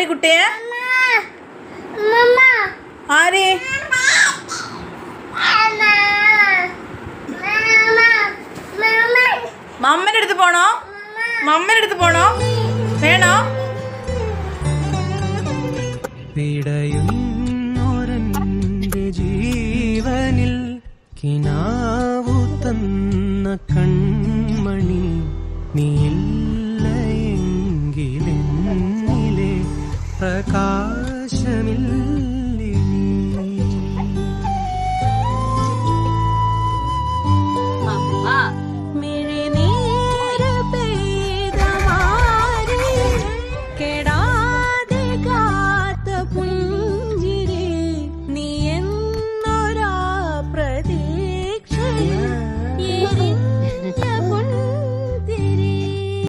ആര് കുട്ടിയെ? ആര്? മമ്മന്റെ അടുത്ത് പോണോ? മമ്മന്റെ അടുത്ത് പോണോ? വേണോ? പിടയുന്നോരന്റെ ജീവനിൽ കിനാവു തന്ന കൺമണി പ്രകാശമില്ല Mama.